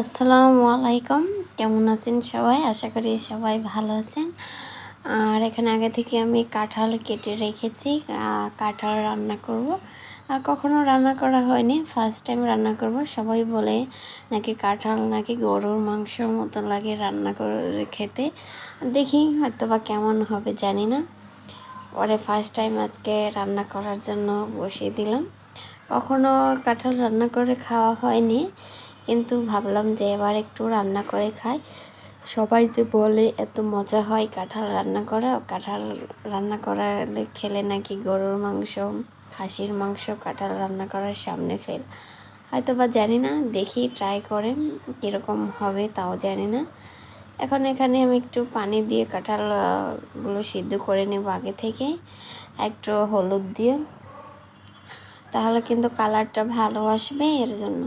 আসসালামু আলাইকুম। কেমন আছেন সবাই? আশা করি সবাই ভালো আছেন। আর এখানে আগে থেকে আমি কাঁঠাল কেটে রেখেছি। কাঁঠাল রান্না করব। কখনো রান্না করা হয়নি। ফার্স্ট টাইম রান্না করব। সবাই বলে নাকি কাঁঠাল নাকি গরুর মাংসর মতো লাগে রান্না করে খেতে। দেখি হয়তো বা কেমন হবে, জানি না। পরে ফার্স্ট টাইম আজকে রান্না করার জন্য বসিয়ে দিলাম। কখনো কাঁঠাল রান্না করে খাওয়া হয়নি। কিন্তু ভাবলাম যে এবার একটু রান্না করে খাই। সবাই যে বলে এত মজা হয় কাঁঠাল রান্না করা কাঁঠাল রান্না করালে খেলে নাকি গরুর মাংস খাসির মাংস কাঁঠাল রান্না করার সামনে ফেল হয়তো বা জানি না দেখি ট্রাই করেন কীরকম হবে তাও জানি না। এখন এখানে আমি একটু পানি দিয়ে কাঁঠাল আহ, গুলো সিদ্ধ করে নেব আগে থেকে একটু হলুদ দিয়ে। তাহলে কিন্তু কালারটা ভালো আসবে এর জন্য।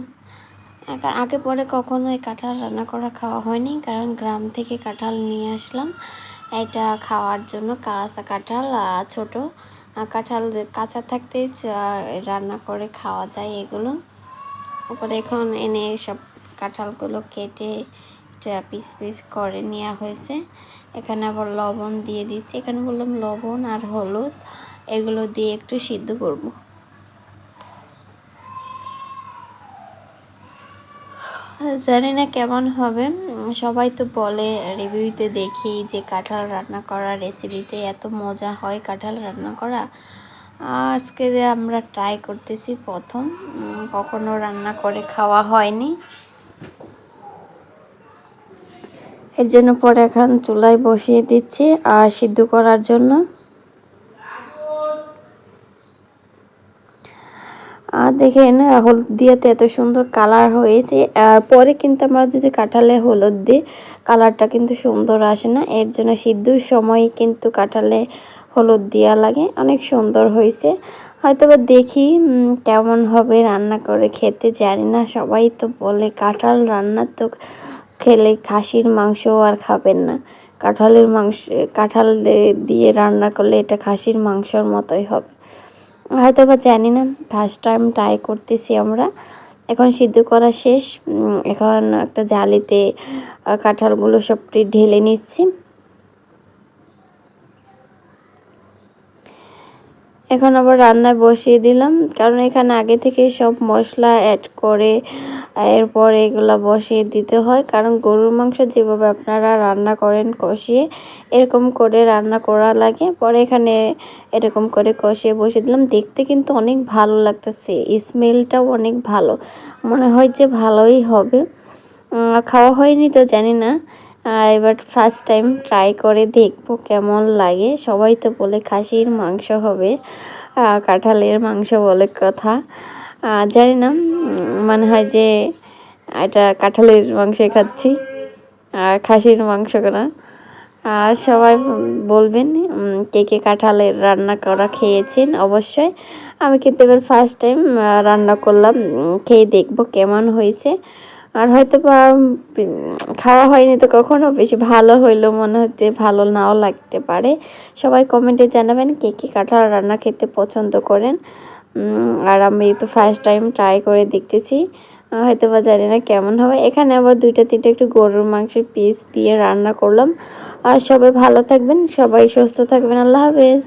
আগে- আগে পরে কখনো এই কাঁঠাল রান্না করা খাওয়া হয়নি, কারণ গ্রাম থেকে কাঁঠাল নিয়ে আসলাম। এটা খাওয়ার জন্য কাঁচা কাঁঠাল ছোট কাঁঠাল কাঁচা থাকতে রান্না করে খাওয়া যায় এগুলো। তারপরে এখন এনে সব কাঁঠালগুলো কেটে পিস পিস করে নেওয়া হয়েছে। এখানে আবার লবণ দিয়ে দিচ্ছি। এখানে বললাম লবণ আর হলুদ, এগুলো দিয়ে একটু সিদ্ধ করব। জানি না কেমন হবে। সবাই তো বলে রিভিউতে দেখি যে কাঁঠাল রান্না করা রেসিপিতে এত মজা হয় কাঁঠাল রান্না করা। আজকে যে আমরা ট্রাই করতেছি প্রথম কখনো রান্না করে খাওয়া হয়নি। এর জন্য পরে এখন চুলায় বসিয়ে দিচ্ছি, আর সিদ্ধ করার জন্য আর দেখেন হলুদ দিয়েতে এত সুন্দর কালার হয়েছে। আর পরে কিন্তু আমরা যদি কাঁঠালে হলুদ দিই, কালারটা কিন্তু সুন্দর আসে না। এর জন্য সিদ্ধুর সময় কিন্তু কাঁঠালে হলুদ দেওয়া লাগে। অনেক সুন্দর হয়েছে। হয়তো বা দেখি কেমন হবে রান্না করে খেতে জানি না। সবাই তো বলে কাঁঠাল রান্না তো খেলে খাসির মাংস আর খাবেন না। কাঁঠালের মাংস, কাঁঠাল দিয়ে রান্না করলে এটা খাসির মাংসর মতোই হবে। হয়তো বা জানি না ফার্স্ট টাইম ট্রাই করতেছি আমরা। এখন সিদ্ধ করা শেষ এখন একটা জালিতে কাঁঠালগুলো সবটি ঢেলে নিচ্ছি। এখন আবার রান্নায় বসিয়ে দিলাম। কারণ এখানে আগে থেকে সব মশলা অ্যাড করে, এরপর এগুলা বসিয়ে দিতে হয়। কারণ গরুর মাংস যেভাবে আপনারা রান্না করেন কষিয়ে, এরকম করে রান্না করা লাগে। পরে এখানে এরকম করে কষিয়ে বসিয়ে দিলাম। দেখতে কিন্তু অনেক ভালো লাগতেছে। স্মেলটাও অনেক ভালো। মনে হয় যে ভালোই হবে। খাওয়া হয়নি তো, জানি না। এবার ফার্স্ট টাইম ট্রাই করে দেখব কেমন লাগে। সবাই তো বলে খাসির মাংস হবে কাঁঠালের মাংস বলে কথা। জানি না মনে হয় যে এটা কাঁঠালের মাংসই খাচ্ছি, আর খাসির মাংস না আর সবাই বলবেন কে কে কাঁঠালের রান্না করা খেয়েছেন? অবশ্যই। আমি কিন্তু এবার ফার্স্ট টাইম রান্না করলাম খেয়ে দেখব কেমন হয়েছে। আর হয়তো বা খাওয়া হয়নি তো কখনো, বেশি ভালো হইল মনে হচ্ছে, ভালো নাও লাগতে পারে। সবাই কমেন্টে জানাবেন কে কে কাঁঠাল রান্না খেতে পছন্দ করেন। আর আমি তো ফার্স্ট টাইম ট্রাই করে দেখতেছি। হয়তো বা জানি না কেমন হবে। এখানে আবার দুইটা, তিনটা একটু গরুর মাংসের পিস দিয়ে রান্না করলাম। আর সবাই ভালো থাকবেন, সবাই সুস্থ থাকবেন। আল্লাহ হাফেজ।